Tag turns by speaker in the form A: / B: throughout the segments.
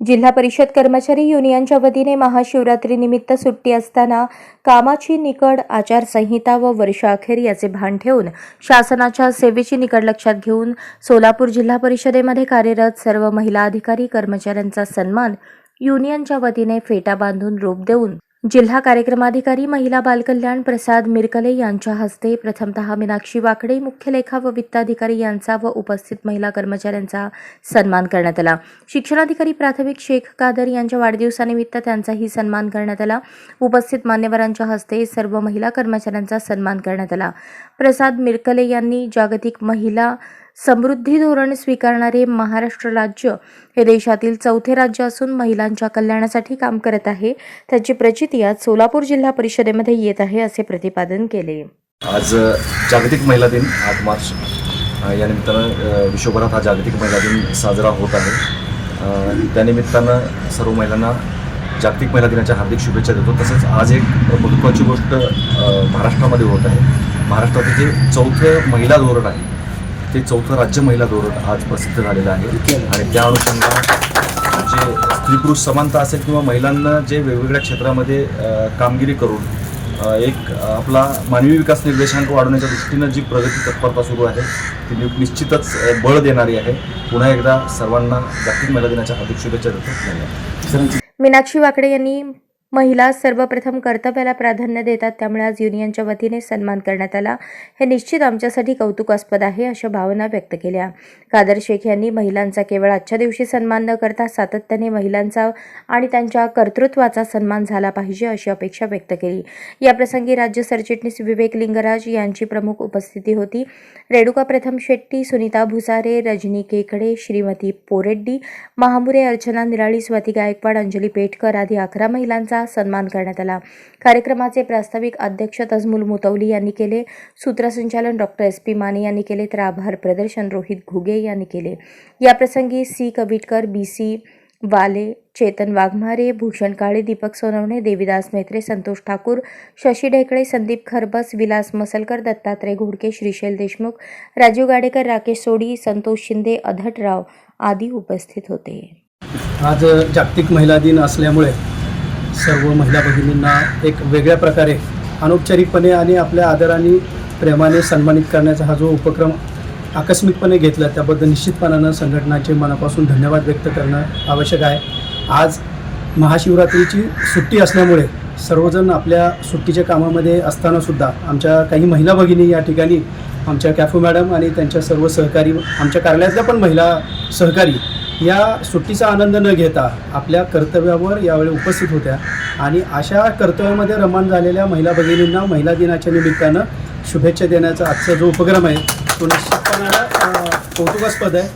A: जिल्हा परिषद कर्मचारी युनियनच्या वतीने महाशिवरात्रीनिमित्त सुट्टी असताना कामाची निकड आचारसंहिता व वर्षाअखेर याचे भान ठेवून शासनाच्या सेवेची निकड लक्षात घेऊन सोलापूर जिल्हा परिषदेमध्ये कार्यरत सर्व महिला अधिकारी कर्मचाऱ्यांचा सन्मान युनियनच्या वतीने फेटा बांधून रोप देऊन जिल्हा कार्यक्रमाधिकारी महिला बालकल्याण प्रसाद मिरकले यांच्या हस्ते प्रथमतः मीनाक्षी वाकडे मुख्य लेखा व वित्ताधिकारी यांचा व उपस्थित महिला कर्मचाऱ्यांचा सन्मान करण्यात आला. शिक्षणाधिकारी प्राथमिक शेख कादर यांच्या वाढदिवसानिमित्त त्यांचाही सन्मान करण्यात आला. उपस्थित मान्यवरांच्या हस्ते सर्व महिला कर्मचाऱ्यांचा सन्मान करण्यात आला. प्रसाद मिरकले यांनी जागतिक महिला समृद्धी धोरण स्वीकारणारे महाराष्ट्र राज्य हे देशातील चौथे राज्य असून महिलांच्या कल्याणासाठी काम करत आहे. त्याची प्रचिती आज सोलापूर जिल्हा परिषदेमध्ये येत आहे असे प्रतिपादन केले.
B: आज जागतिक महिला दिन आठ मार्च. यानिमित्तानं या निमित्तानं विश्वभरात हा जागतिक महिला दिन साजरा होत आहे. त्यानिमित्तानं सर्व महिलांना जागतिक महिला दिनाच्या हार्दिक शुभेच्छा देतो. तसंच आज एक महत्त्वाची गोष्ट महाराष्ट्रामध्ये होत आहे. महाराष्ट्रातील जे चौथं महिला धोरण आहे ते चौथं राज्य महिला धोरण आज प्रसिद्ध झालेलं आहे. आणि त्या अनुषंगानं जे स्त्री पुरुष समानता असेल किंवा महिलांना जे वेगवेगळ्या क्षेत्रामध्ये कामगिरी करून एक आपला मानवी विकास निर्देशांक वाढवण्याच्या दृष्टीनं जी प्रगती तत्परता सुरू आहे ती निश्चितच बळ देणारी आहे. पुन्हा एकदा सर्वांना जागतिक महिला दिनाच्या हार्दिक शुभेच्छा देतो. धन्यवाद.
A: मीनाक्षी वाकडे यांनी महिला सर्वप्रथम कर्तव्याला प्राधान्य देतात त्यामुळे आज युनियनच्या वतीने सन्मान करण्यात आला. हे निश्चित आमच्यासाठी कौतुकास्पद आहे अशा भावना व्यक्त केल्या. कादर शेख यांनी महिलांचा केवळ आजच्या दिवशी सन्मान न करता सातत्याने महिलांचा आणि त्यांच्या कर्तृत्वाचा सन्मान झाला पाहिजे अशी अपेक्षा व्यक्त केली. याप्रसंगी राज्य सरचिटणीस विवेक लिंगराज यांची प्रमुख उपस्थिती होती. रेणुका प्रथम शेट्टी सुनीता भुसारे रजनी केकडे श्रीमती पोरेड्डी महामुरे अर्चना निराळी स्वाती गायकवाड अंजली पेटकर आदी अकरा महिलांचा सन्मान करण्यात आला. कार्यक्रमाचे प्रास्ताविक अध्यक्ष तजमुल मुतवली यांनी केले. सूत्रसंचालन डॉक्टर एस पी माने यांनी केले. तर आभार प्रदर्शन रोहित घुगे यांनी केले. याप्रसंगी सी. कविटकर बी. सी. वाले चेतन वाघमारे भूषण काळे दीपक सोनवणे देविदास मेत्रे संतोष ठाकूर शशी ढेकळे संदीप खरबस विलास मसलकर दत्तात्रय घोडके श्रीशैल देशमुख राजीव गाडेकर राकेश सोडी संतोष शिंदे अधटराव आदी उपस्थित होते.
C: आज जागतिक महिला दिन असल्यामुळे सर्व महिला भगिनींना एक वेगळ्या प्रकारे अनौपचारिकपणे आणि आपल्या आदराने प्रेमाने सन्मानित करण्याचा हा जो उपक्रम आकस्मिकपणे घेतला त्याबद्दल निश्चितपणानं संघटनाचे मनापासून धन्यवाद व्यक्त करणं आवश्यक आहे. आज महाशिवरात्रीची सुट्टी असल्यामुळे सर्वजण आपल्या सुट्टीच्या कामामध्ये असतानासुद्धा आमच्या काही महिला भगिनी या ठिकाणी आमच्या कॅफू मॅडम आणि त्यांच्या सर्व सहकारी आमच्या कार्यालयातल्या पण महिला सहकारी या सुट्टीचा आनंद न घेता आपल्या कर्तव्यावर यावेळी उपस्थित होत्या. आणि अशा कर्तव्यामध्ये रमण झालेल्या महिला भगिनींना महिला दिनाच्या निमित्तानं शुभेच्छा देण्याचा आजचा जो उपक्रम आहे तो निश्चितपणानं कौतुकास्पद आहे.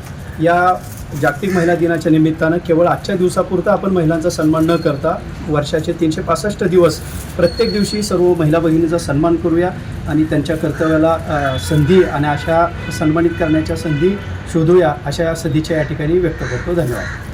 C: या जागतिक महिला दिनाच्या निमित्तानं केवळ आजच्या दिवसापुरता आपण महिलांचा सन्मान न करता वर्षाचे तीनशे पासष्ट दिवस प्रत्येक दिवशी सर्व महिला भगिनीचा सन्मान करूया आणि त्यांच्या कर्तव्याला संधी आणि अशा सन्मानित करण्याच्या संधी शोधूया अशा सदिच्छा या ठिकाणी व्यक्त करतो. धन्यवाद.